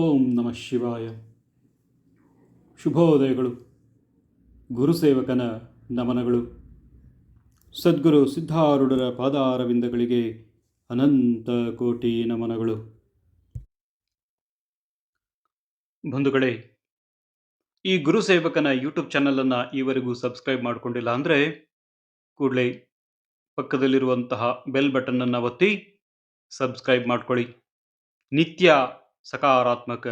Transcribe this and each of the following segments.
ಓಂ ನಮಃ ಶಿವಾಯ. ಶುಭೋದಯಗಳು. ಗುರುಸೇವಕನ ನಮನಗಳು. ಸದ್ಗುರು ಸಿದ್ಧಾರೂಢರ ಪಾದಾರವಿಂದಗಳಿಗೆ ಅನಂತ ಕೋಟಿ ನಮನಗಳು. ಬಂಧುಗಳೇ, ಈ ಗುರುಸೇವಕನ ಯೂಟ್ಯೂಬ್ ಚಾನಲನ್ನು ಈವರೆಗೂ ಸಬ್ಸ್ಕ್ರೈಬ್ ಮಾಡಿಕೊಂಡಿಲ್ಲ ಅಂದರೆ ಕೂಡಲೇ ಪಕ್ಕದಲ್ಲಿರುವಂತಹ ಬೆಲ್ ಬಟನನ್ನು ಒತ್ತಿ ಸಬ್ಸ್ಕ್ರೈಬ್ ಮಾಡ್ಕೊಳ್ಳಿ. ನಿತ್ಯ ಸಕಾರಾತ್ಮಕ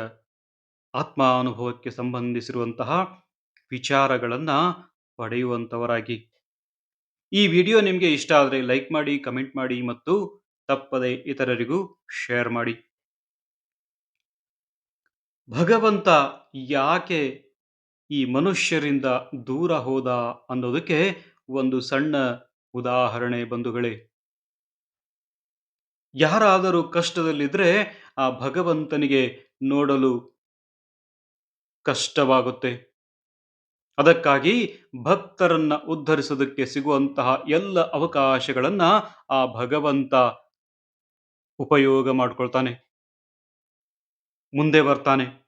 ಆತ್ಮಾನುಭವಕ್ಕೆ ಸಂಬಂಧಿಸಿರುವಂತಹ ವಿಚಾರಗಳನ್ನು ಪಡೆಯುವಂಥವರಾಗಿ ಈ ವಿಡಿಯೋ ನಿಮಗೆ ಇಷ್ಟ ಆದರೆ ಲೈಕ್ ಮಾಡಿ, ಕಮೆಂಟ್ ಮಾಡಿ ಮತ್ತು ತಪ್ಪದೆ ಇತರರಿಗೂ ಶೇರ್ ಮಾಡಿ. ಭಗವಂತ ಯಾಕೆ ಈ ಮನುಷ್ಯರಿಂದ ದೂರ ಹೋದ ಅನ್ನೋದಕ್ಕೆ ಒಂದು ಸಣ್ಣ ಉದಾಹರಣೆ ಬಂಧುಗಳೇ. ಯಾರಾದರೂ ಕಷ್ಟದಲ್ಲಿದ್ದರೆ ಆ ಭಗವಂತನಿಗೆ ನೋಡಲು ಕಷ್ಟವಾಗುತ್ತೆ. ಅದಕ್ಕಾಗಿ ಭಕ್ತರನ್ನ ಉದ್ಧರಿಸೋದಕ್ಕೆ ಸಿಗುವಂತಹ ಎಲ್ಲ ಅವಕಾಶಗಳನ್ನ ಆ ಭಗವಂತ ಉಪಯೋಗ ಮಾಡ್ಕೊಳ್ತಾನೆ. ಮುಂದೆ ಬರ್ತಾನೆ.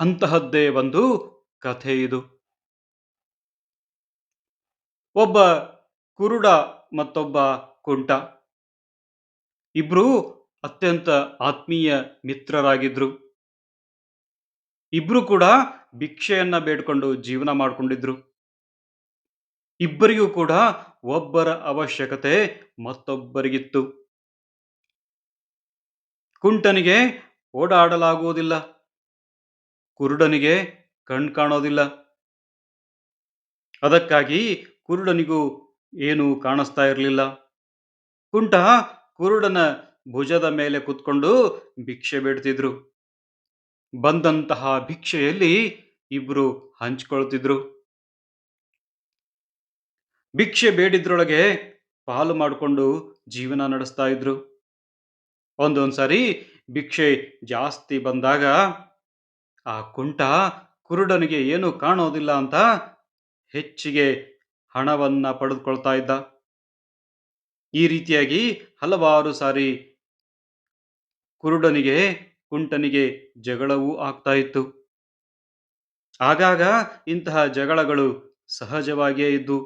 ಅಂತಹದ್ದೇ ಒಂದು ಕಥೆ ಇದು. ಒಬ್ಬ ಕುರುಡ ಮತ್ತೊಬ್ಬ ಕುಂಟ. ಇಬ್ರು ಅತ್ಯಂತ ಆತ್ಮೀಯ ಮಿತ್ರರಾಗಿದ್ರು. ಇಬ್ರು ಕೂಡ ಭಿಕ್ಷೆಯನ್ನ ಬೇಡ್ಕೊಂಡು ಜೀವನ ಮಾಡಿಕೊಂಡಿದ್ರು. ಇಬ್ಬರಿಗೂ ಕೂಡ ಒಬ್ಬರ ಅವಶ್ಯಕತೆ ಮತ್ತೊಬ್ಬರಿಗಿತ್ತು. ಕುಂಟನಿಗೆ ಓಡಾಡಲಾಗುವುದಿಲ್ಲ. ಕುರುಡನಿಗೆ ಕಣ್ ಕಾಣೋದಿಲ್ಲ. ಅದಕ್ಕಾಗಿ ಕುರುಡನಿಗೂ ಏನು ಕಾಣಿಸ್ತಾ ಇರಲಿಲ್ಲ. ಕುಂಟ ಕುರುಡನ ಭುಜದ ಮೇಲೆ ಕುತ್ಕೊಂಡು ಭಿಕ್ಷೆ ಬಿಡ್ತಿದ್ರು. ಬಂದಂತಹ ಭಿಕ್ಷೆಯಲ್ಲಿ ಇಬ್ರು ಹಂಚ್ಕೊಳ್ತಿದ್ರು. ಭಿಕ್ಷೆ ಬೇಡಿದ್ರೊಳಗೆ ಪಾಲು ಮಾಡಿಕೊಂಡು ಜೀವನ ನಡೆಸ್ತಾ ಇದ್ರು. ಒಂದೊಂದ್ಸರಿ ಭಿಕ್ಷೆ ಜಾಸ್ತಿ ಬಂದಾಗ ಆ ಕುಂಟ ಕುರುಡನಿಗೆ ಏನು ಕಾಣೋದಿಲ್ಲ ಅಂತ ಹೆಚ್ಚಿಗೆ ಹಣವನ್ನ ಪಡೆದುಕೊಳ್ತಾ ಇದ್ದ. ಈ ರೀತಿಯಾಗಿ ಹಲವಾರು ಸಾರಿ ಕುರುಡನಿಗೆ, ಕುಂಟನಿಗೆ ಜಗಳವೂ ಆಗ್ತಾ ಇತ್ತು. ಆಗಾಗ ಇಂತಹ ಜಗಳಗಳು ಸಹಜವಾಗಿಯೇ ಇದ್ದು,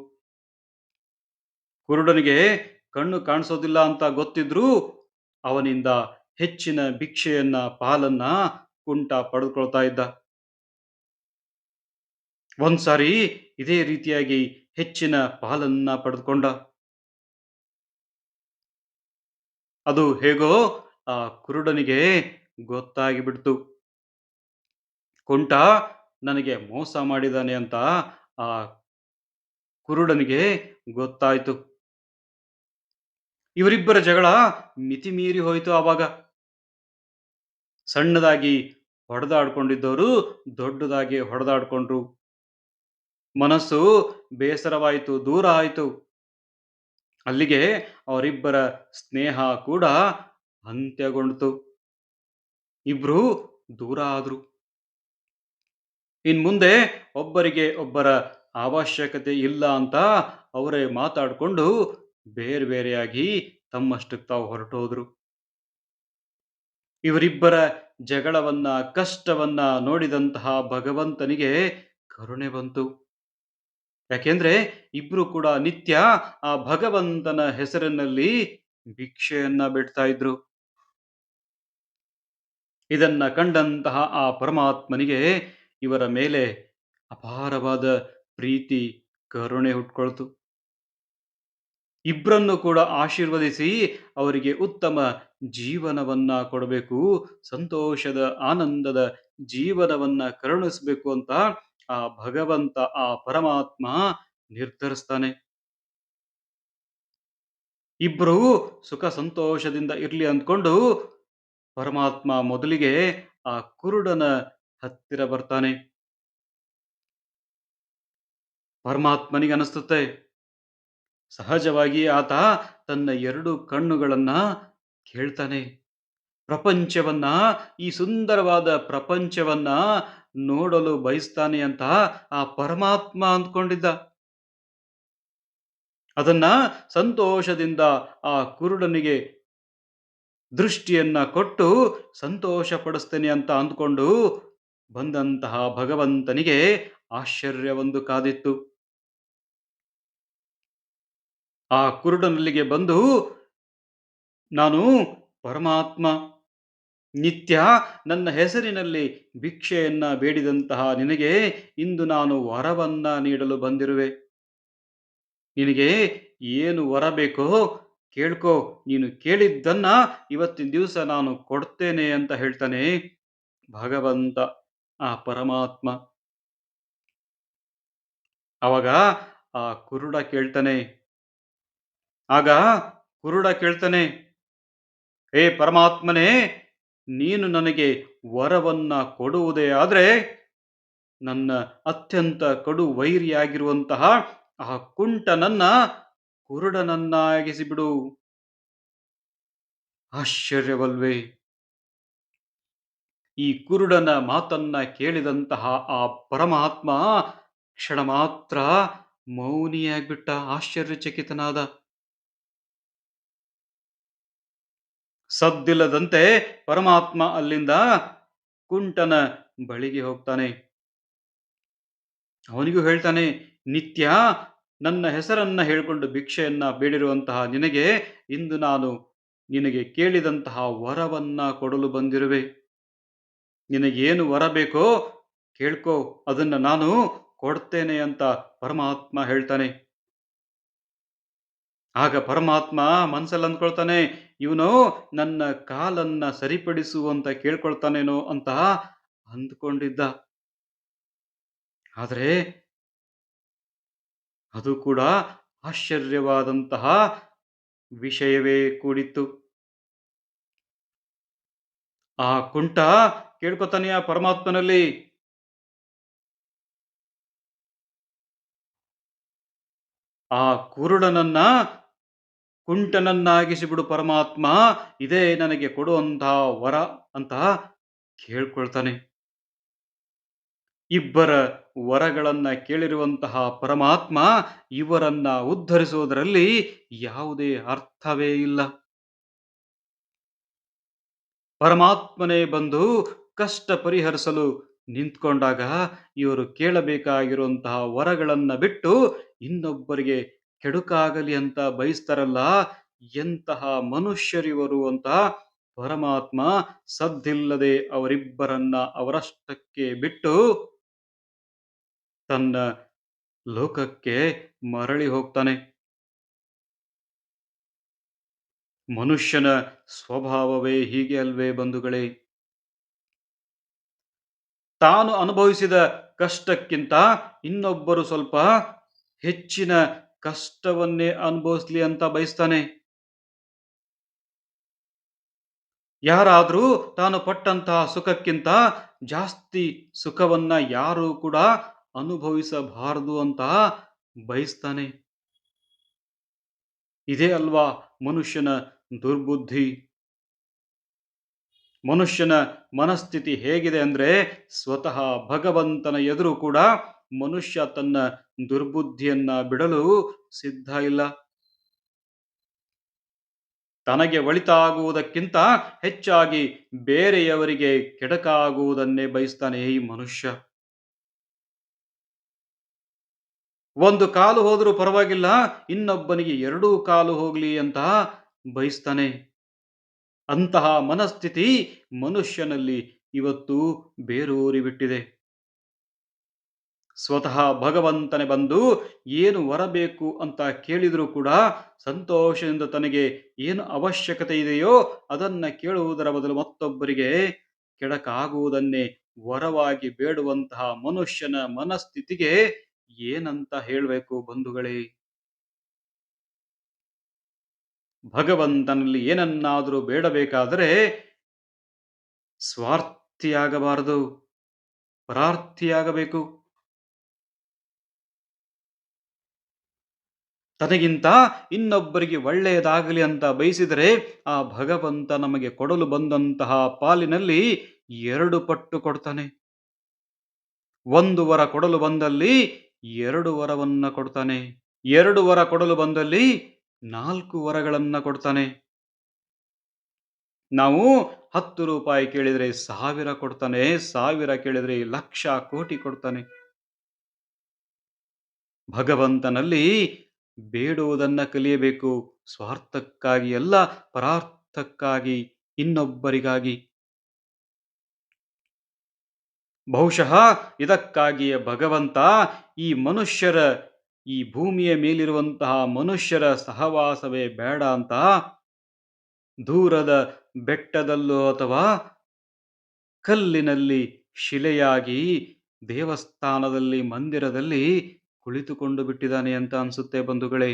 ಕುರುಡನಿಗೆ ಕಣ್ಣು ಕಾಣಿಸೋದಿಲ್ಲ ಅಂತ ಗೊತ್ತಿದ್ರೂ ಅವನಿಂದ ಹೆಚ್ಚಿನ ಭಿಕ್ಷೆಯನ್ನ, ಪಾಲನ್ನ ಕುಂಟ ಪಡೆದುಕೊಳ್ತಾ ಇದ್ದ. ಒಂದ್ಸಾರಿ ಇದೇ ರೀತಿಯಾಗಿ ಹೆಚ್ಚಿನ ಪಾಲನ್ನ ಪಡೆದುಕೊಂಡ. ಅದು ಹೇಗೋ ಆ ಕುರುಡನಿಗೆ ಗೊತ್ತಾಗಿ ಬಿಡ್ತು ಕುಂಟ ನನಗೆ ಮೋಸ ಮಾಡಿದಾನೆ ಅಂತ ಆ ಕುರುಡನಿಗೆ ಗೊತ್ತಾಯ್ತು. ಇವರಿಬ್ಬರ ಜಗಳ ಮಿತಿ ಮೀರಿ ಹೋಯಿತು ಆವಾಗ. ಸಣ್ಣದಾಗಿ ಹೊಡೆದಾಡ್ಕೊಂಡಿದ್ದವರು ದೊಡ್ಡದಾಗಿ ಹೊಡೆದಾಡ್ಕೊಂಡ್ರು. ಮನಸ್ಸು ಬೇಸರವಾಯಿತು, ದೂರ ಆಯಿತು. ಅಲ್ಲಿಗೆ ಅವರಿಬ್ಬರ ಸ್ನೇಹ ಕೂಡ ಅಂತ್ಯಗೊಂಡಿತು. ಇಬ್ರು ದೂರ ಆದ್ರು. ಇನ್ ಮುಂದೆ ಒಬ್ಬರಿಗೆ ಒಬ್ಬರ ಅವಶ್ಯಕತೆ ಇಲ್ಲ ಅಂತ ಅವರೇ ಮಾತಾಡಿಕೊಂಡು ಬೇರೆ ಬೇರೆಯಾಗಿ ತಮ್ಮಷ್ಟಕ್ಕೆ ತಾವು ಹೊರಟೋದ್ರು. ಇವರಿಬ್ಬರ ಜಗಳವನ್ನ, ಕಷ್ಟವನ್ನ ನೋಡಿದಂತಹ ಭಗವಂತನಿಗೆ ಕರುಣೆ ಬಂತು. ಯಾಕೆಂದ್ರೆ ಇಬ್ರು ಕೂಡ ನಿತ್ಯ ಆ ಭಗವಂತನ ಹೆಸರಿನಲ್ಲಿ ಭಿಕ್ಷೆಯನ್ನ ಬಿಡ್ತಾ ಇದ್ರು. ಇದನ್ನ ಕಂಡಂತಹ ಆ ಪರಮಾತ್ಮನಿಗೆ ಇವರ ಮೇಲೆ ಅಪಾರವಾದ ಪ್ರೀತಿ, ಕರುಣೆ ಹುಟ್ಕೊಳ್ತು ಇಬ್ಬರನ್ನು ಕೂಡ ಆಶೀರ್ವದಿಸಿ ಅವರಿಗೆ ಉತ್ತಮ ಜೀವನವನ್ನ ಕೊಡಬೇಕು, ಸಂತೋಷದ, ಆನಂದದ ಜೀವನವನ್ನ ಕರುಣಿಸಬೇಕು ಅಂತ ಆ ಭಗವಂತ, ಆ ಪರಮಾತ್ಮ ನಿರ್ಧರಿಸ್ತಾನೆ. ಇಬ್ಬರು ಸುಖ ಸಂತೋಷದಿಂದ ಇರ್ಲಿ ಅಂದ್ಕೊಂಡು ಪರಮಾತ್ಮ ಮೊದಲಿಗೆ ಆ ಕುರುಡನ ಹತ್ತಿರ ಬರ್ತಾನೆ. ಪರಮಾತ್ಮನಿಗೆ ಅನಿಸ್ತುತ್ತೆ ಸಹಜವಾಗಿ ಆತ ತನ್ನ ಎರಡು ಕಣ್ಣುಗಳನ್ನ ಕೇಳ್ತಾನೆ. ಪ್ರಪಂಚವನ್ನ, ಈ ಸುಂದರವಾದ ಪ್ರಪಂಚವನ್ನ ನೋಡಲು ಬಯಸ್ತಾನೆ ಅಂತ ಆ ಪರಮಾತ್ಮ ಅಂದ್ಕೊಂಡಿದ್ದ. ಅದನ್ನ ಸಂತೋಷದಿಂದ ಆ ಕುರುಡನಿಗೆ ದೃಷ್ಟಿಯನ್ನ ಕೊಟ್ಟು ಸಂತೋಷ ಪಡಿಸ್ತೇನೆ ಅಂತ ಅಂದ್ಕೊಂಡು ಬಂದಂತಹ ಭಗವಂತನಿಗೆ ಆಶ್ಚರ್ಯವೊಂದು ಕಾದಿತ್ತು. ಆ ಕುರುಡನಲ್ಲಿಗೆ ಬಂದು, ನಾನು ಪರಮಾತ್ಮ, ನಿತ್ಯ ನನ್ನ ಹೆಸರಿನಲ್ಲಿ ಭಿಕ್ಷೆಯನ್ನ ಬೇಡಿದಂತಹ ನಿನಗೆ ಇಂದು ನಾನು ವರವನ್ನ ನೀಡಲು ಬಂದಿರುವೆ. ನಿನಗೆ ಏನು ವರ ಬೇಕೋ ಕೇಳ್ಕೋ, ನೀನು ಕೇಳಿದ್ದನ್ನ ಇವತ್ತಿನ ದಿವಸ ನಾನು ಕೊಡ್ತೇನೆ ಅಂತ ಹೇಳ್ತಾನೆ ಭಗವಂತ, ಆ ಪರಮಾತ್ಮ. ಅವಾಗ ಆ ಕುರುಡ ಕೇಳ್ತಾನೆ ಆಗ ಕುರುಡ ಕೇಳ್ತಾನೆ, ಏ ಪರಮಾತ್ಮನೇ, ನೀನು ನನಗೆ ವರವನ್ನ ಕೊಡುವುದೇ ಆದ್ರೆ ನನ್ನ ಅತ್ಯಂತ ಕಡು ವೈರಿಯಾಗಿರುವಂತಹ ಆ ಕುಂಟನನ್ನ ಕುರುಡನನ್ನಾಗಿಸಿ ಬಿಡು. ಆಶ್ಚರ್ಯವಲ್ವೇ. ಈ ಕುರುಡನ ಮಾತನ್ನ ಕೇಳಿದಂತಹ ಆ ಪರಮಾತ್ಮ ಕ್ಷಣ ಮಾತ್ರ ಮೌನಿಯಾಗ್ಬಿಟ್ಟ ಆಶ್ಚರ್ಯಚಕಿತನಾದ. ಸದ್ದಿಲ್ಲದಂತೆ ಪರಮಾತ್ಮ ಅಲ್ಲಿಂದ ಕುಂಟನ ಬಳಿಗೆ ಹೋಗ್ತಾನೆ. ಅವನಿಗೂ ಹೇಳ್ತಾನೆ, ನಿತ್ಯ ನನ್ನ ಹೆಸರನ್ನ ಹೇಳಿಕೊಂಡು ಭಿಕ್ಷೆಯನ್ನ ಬೇಡಿರುವಂತಹ ನಿನಗೆ ಇಂದು ನಾನು ನಿನಗೆ ಕೇಳಿದಂತಹ ವರವನ್ನ ಕೊಡಲು ಬಂದಿರುವೆ. ನಿನಗೇನು ವರ ಬೇಕೋ ಕೇಳ್ಕೋ, ಅದನ್ನ ನಾನು ಕೊಡ್ತೇನೆ ಅಂತ ಪರಮಾತ್ಮ ಹೇಳ್ತಾನೆ. ಆಗ ಪರಮಾತ್ಮ ಮನಸ್ಸಲ್ಲಿ ಅಂದ್ಕೊಳ್ತಾನೆ, ಇವನು ನನ್ನ ಕಾಲನ್ನ ಸರಿಪಡಿಸುವಂತ ಕೇಳ್ಕೊಳ್ತಾನೇನೋ ಅಂತ ಅಂದ್ಕೊಂಡಿದ್ದ. ಆದರೆ ಅದು ಕೂಡ ಆಶ್ಚರ್ಯವಾದಂತಹ ವಿಷಯವೇ ಕೂಡಿತ್ತು. ಆ ಕುಂಟ ಕೇಳ್ಕೊತಾನೆ ಆ ಪರಮಾತ್ಮನಲ್ಲಿ? ಆ ಕುರುಡನನ್ನ ಕುಂಟನನ್ನಾಗಿಸಿ ಬಿಡು ಪರಮಾತ್ಮ, ಇದೇ ನನಗೆ ಕೊಡುವಂತಹ ವರ ಅಂತ ಕೇಳ್ಕೊಳ್ತಾನೆ. ಇಬ್ಬರ ವರಗಳನ್ನು ಕೇಳಿರುವಂತಹ ಪರಮಾತ್ಮ ಇವರನ್ನ ಉದ್ಧರಿಸುವುದರಲ್ಲಿ ಯಾವುದೇ ಅರ್ಥವೇ ಇಲ್ಲ. ಪರಮಾತ್ಮನೇ ಬಂದು ಕಷ್ಟ ಪರಿಹರಿಸಲು ನಿಂತ್ಕೊಂಡಾಗ ಇವರು ಕೇಳಬೇಕಾಗಿರುವಂತಹ ವರಗಳನ್ನ ಬಿಟ್ಟು ಇನ್ನೊಬ್ಬರಿಗೆ ಕೆಡುಕಾಗಲಿ ಅಂತ ಬಯಸ್ತಾರಲ್ಲ, ಎಂತಹ ಮನುಷ್ಯರಿವರು ಅಂತ ಪರಮಾತ್ಮ ಸದ್ದಿಲ್ಲದೆ ಅವರಿಬ್ಬರನ್ನ ಅವರಷ್ಟಕ್ಕೆ ಬಿಟ್ಟು ತನ್ನ ಲೋಕಕ್ಕೆ ಮರಳಿ ಹೋಗ್ತಾನೆ. ಮನುಷ್ಯನ ಸ್ವಭಾವವೇ ಹೀಗೆ ಅಲ್ವೇ ಬಂಧುಗಳೇ? ತಾನು ಅನುಭವಿಸಿದ ಕಷ್ಟಕ್ಕಿಂತ ಇನ್ನೊಬ್ಬರು ಸ್ವಲ್ಪ ಹೆಚ್ಚಿನ ಕಷ್ಟವನ್ನೇ ಅನುಭವಿಸ್ಲಿ ಅಂತ ಬಯಸ್ತಾನೆ. ಯಾರಾದರೂ ತಾನು ಪಟ್ಟಂತಹ ಸುಖಕ್ಕಿಂತ ಜಾಸ್ತಿ ಸುಖವನ್ನ ಯಾರು ಕೂಡ ಅನುಭವಿಸಬಾರದು ಅಂತ ಬಯಸ್ತಾನೆ. ಇದೇ ಅಲ್ವಾ ಮನುಷ್ಯನ ದುರ್ಬುದ್ಧಿ? ಮನುಷ್ಯನ ಮನಸ್ಥಿತಿ ಹೇಗಿದೆ ಅಂದ್ರೆ ಸ್ವತಃ ಭಗವಂತನ ಎದುರು ಕೂಡ ಮನುಷ್ಯ ತನ್ನ ದುರ್ಬುದ್ಧಿಯನ್ನ ಬಿಡಲು ಸಿದ್ಧ ಇಲ್ಲ. ತನಗೆ ಒಳಿತಾಗುವುದಕ್ಕಿಂತ ಹೆಚ್ಚಾಗಿ ಬೇರೆಯವರಿಗೆ ಕೆಡಕಾಗುವುದನ್ನೇ ಬಯಸ್ತಾನೆ ಈ ಮನುಷ್ಯ. ಒಂದು ಕಾಲು ಹೋದರೂ ಪರವಾಗಿಲ್ಲ, ಇನ್ನೊಬ್ಬನಿಗೆ ಎರಡೂ ಕಾಲು ಹೋಗಲಿ ಅಂತ ಬಯಸ್ತಾನೆ. ಅಂತಹ ಮನಸ್ಥಿತಿ ಮನುಷ್ಯನಲ್ಲಿ ಇವತ್ತು ಬೇರೂರಿ ಬಿಟ್ಟಿದೆ. ಸ್ವತಃ ಭಗವಂತನೇ ಬಂದು ಏನು ವರಬೇಕು ಅಂತ ಕೇಳಿದರೂ ಕೂಡ ಸಂತೋಷದಿಂದ ತನಗೆ ಏನು ಅವಶ್ಯಕತೆ ಇದೆಯೋ ಅದನ್ನ ಕೇಳುವುದರ ಬದಲು ಮತ್ತೊಬ್ಬರಿಗೆ ಕೆಡಕಾಗುವುದನ್ನೇ ವರವಾಗಿ ಬೇಡುವಂತಹ ಮನುಷ್ಯನ ಮನಸ್ಥಿತಿಗೆ ಏನಂತ ಹೇಳಬೇಕು ಬಂಧುಗಳೇ? ಭಗವಂತನಲ್ಲಿ ಏನನ್ನಾದರೂ ಬೇಡಬೇಕಾದರೆ ಸ್ವಾರ್ಥಿಯಾಗಬಾರದು, ಪ್ರಾರ್ಥಿಯಾಗಬೇಕು. ತನಗಿಂತ ಇನ್ನೊಬ್ಬರಿಗೆ ಒಳ್ಳೆಯದಾಗಲಿ ಅಂತ ಬಯಸಿದರೆ ಆ ಭಗವಂತ ನಮಗೆ ಕೊಡಲು ಬಂದಂತಹ ಪಾಲಿನಲ್ಲಿ ಎರಡು ಪಟ್ಟು ಕೊಡ್ತಾನೆ. ಒಂದು ವರ ಕೊಡಲು ಬಂದಲ್ಲಿ ಎರಡು ವರವನ್ನ ಕೊಡ್ತಾನೆ. ಎರಡು ವರ ಕೊಡಲು ಬಂದಲ್ಲಿ ನಾಲ್ಕು ವರಗಳನ್ನ ಕೊಡ್ತಾನೆ. ನಾವು ಹತ್ತು ರೂಪಾಯಿ ಕೇಳಿದರೆ ಸಾವಿರ ಕೊಡ್ತಾನೆ, ಸಾವಿರ ಕೇಳಿದರೆ ಲಕ್ಷ, ಕೋಟಿ ಕೊಡ್ತಾನೆ. ಭಗವಂತನಲ್ಲಿ ಬೇಡುವುದನ್ನ ಕಲಿಯಬೇಕು. ಸ್ವಾರ್ಥಕ್ಕಾಗಿ ಅಲ್ಲ, ಪರಾರ್ಥಕ್ಕಾಗಿ, ಇನ್ನೊಬ್ಬರಿಗಾಗಿ. ಬಹುಶಃ ಇದಕ್ಕಾಗಿಯೇ ಭಗವಂತ ಈ ಮನುಷ್ಯರ, ಈ ಭೂಮಿಯ ಮೇಲಿರುವಂತಹ ಮನುಷ್ಯರ ಸಹವಾಸವೇ ಬೇಡ ಅಂತ ದೂರದ ಬೆಟ್ಟದಲ್ಲೋ ಅಥವಾ ಕಲ್ಲಿನಲ್ಲಿ ಶಿಲೆಯಾಗಿ ದೇವಸ್ಥಾನದಲ್ಲಿ, ಮಂದಿರದಲ್ಲಿ ಕುಳಿತುಕೊಂಡು ಬಿಟ್ಟಿದ್ದಾನೆ ಅಂತ ಅನ್ಸುತ್ತೆ ಬಂಧುಗಳೇ.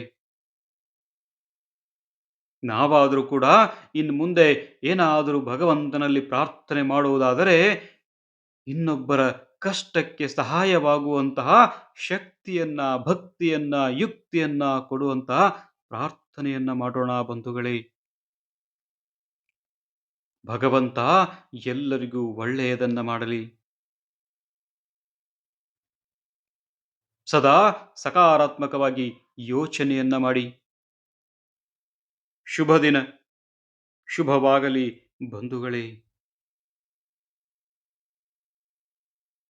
ನಾವಾದರೂ ಕೂಡ ಇನ್ನು ಮುಂದೆ ಏನಾದರೂ ಭಗವಂತನಲ್ಲಿ ಪ್ರಾರ್ಥನೆ ಮಾಡುವುದಾದರೆ ಇನ್ನೊಬ್ಬರ ಕಷ್ಟಕ್ಕೆ ಸಹಾಯವಾಗುವಂತಹ ಶಕ್ತಿಯನ್ನ, ಭಕ್ತಿಯನ್ನ, ಯುಕ್ತಿಯನ್ನ ಕೊಡುವಂತಹ ಪ್ರಾರ್ಥನೆಯನ್ನ ಮಾಡೋಣ ಬಂಧುಗಳೇ. ಭಗವಂತ ಎಲ್ಲರಿಗೂ ಒಳ್ಳೆಯದನ್ನ ಮಾಡಲಿ. ಸದಾ ಸಕಾರಾತ್ಮಕವಾಗಿ ಯೋಚನೆಯನ್ನ ಮಾಡಿ. ಶುಭ ದಿನ. ಶುಭವಾಗಲಿ ಬಂಧುಗಳೇ.